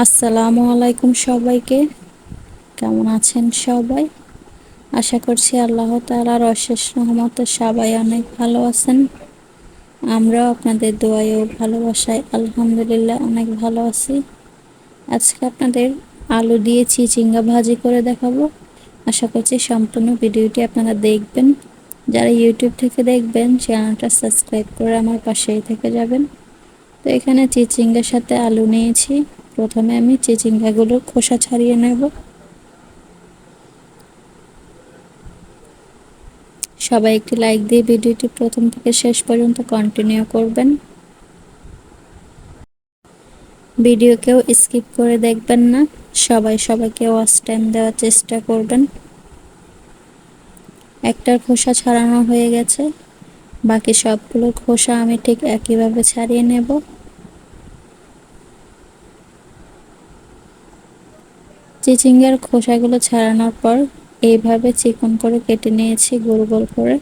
আসসালামু আলাইকুম সবাইকে। কেমন আছেন সবাই? আশা করছি আল্লাহ তালার অশেষ রহমতে সবাই অনেক ভালো আছেন। আমরাও আপনাদের দোয়াই ও ভালোবাসায় আলহামদুলিল্লাহ অনেক ভালো আছি। আজকে আপনাদের আলু দিয়ে চিচিঙ্গা ভাজি করে দেখাবো। আশা করছি সম্পূর্ণ ভিডিওটি আপনারা দেখবেন। যারা ইউটিউব থেকে দেখবেন, চ্যানেলটা সাবস্ক্রাইব করে আমার পাশেই থেকে যাবেন। তো এখানে চিচিঙ্গার সাথে আলু নিয়েছি। প্রথমে আমি চিচিঙ্গাগুলোর খোসা ছাড়িয়ে নেব। সবাই একটি লাইক দিয়ে ভিডিওটি প্রথম থেকে শেষ পর্যন্ত কন্টিনিউ করবেন। ভিডিও কেউ স্কিপ করে দেখবেন না। সবাই সবাইকে ওয়াচ টাইম দেওয়ার চেষ্টা করবেন। একটার খোসা ছাড়ানো হয়ে গেছে। বাকি সবগুলোর খোসা আমি ঠিক একইভাবে ছাড়িয়ে নেব। চিচিঙ্গার খোসাগুলো ছাড়ানোর পর এইভাবে চিকন করে কেটে নিয়েছি, গোল গোল করে।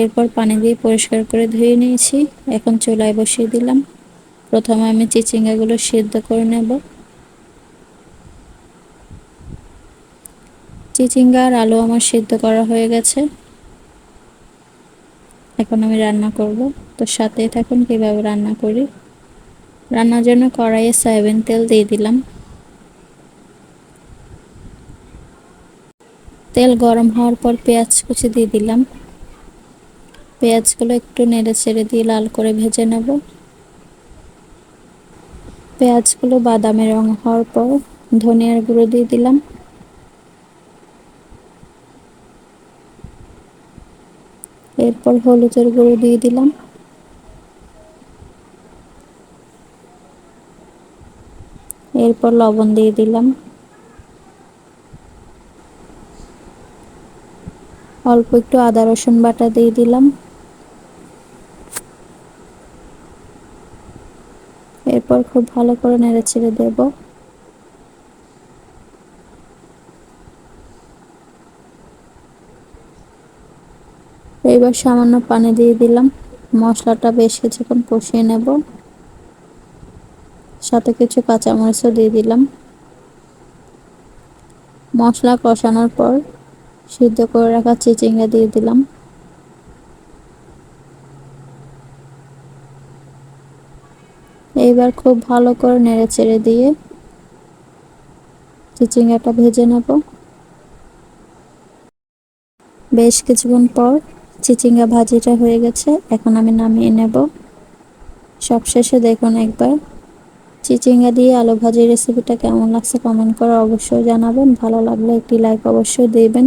এরপর পানি দিয়ে পরিষ্কার করে ধুয়ে নিয়েছি। এখন চুলায় বসিয়ে দিলাম। প্রথমে আমি চিচিঙ্গাগুলো সিদ্ধ করে নেব। চিচিঙ্গা আর আলু আমার সিদ্ধ করা হয়ে গেছে। এখন আমি রান্না করব। তো সাথেই থাকুন কীভাবে রান্না করি। রান্নার জন্য কড়াইয়ে সয়াবিন তেল দিয়ে দিলাম। তেল গরম হওয়ার পর পেঁয়াজ কুচি দিয়ে দিলাম। পেঁয়াজগুলো একটু নেড়ে ছেড়ে দিয়ে লাল করে ভেজে নেব। পেঁয়াজগুলো বাদামি রং হওয়ার পর ধনিয়ার গুঁড়ো দিয়ে দিলাম। এরপর হলুদের গুঁড়ো দিয়ে দিলাম। এরপর লবণ দিয়ে দিলাম। অল্প একটু আদা, রসুন বাটা দিয়ে দিলাম। এরপর খুব ভালো করে নেড়ে ছেড়ে দেব। এইবার সামান্য পানি দিয়ে দিলাম। মশলাটা বেশ কিছুক্ষণ কষিয়ে নেব। সাথে কিছু কাঁচামরিচও দিয়ে দিলাম। মশলা কষানোর পর সিদ্ধ করে রাখা চিচিঙ্গা দিয়ে দিলাম। এইবার খুব ভালো করে নেড়ে চেড়ে দিয়ে চিচিঙ্গাটা ভেজে নেব। বেশ কিছুক্ষণ পর চিচিঙ্গা ভাজিটা হয়ে গেছে, এখন আমি নামিয়ে নেব। সবশেষে দেখুন একবার চিচিঙ্গা দিয়ে আলু ভাজির রেসিপিটা কেমন লাগছে কমেন্ট করে অবশ্যই জানাবেন। ভালো লাগলে একটি লাইক অবশ্যই দেবেন।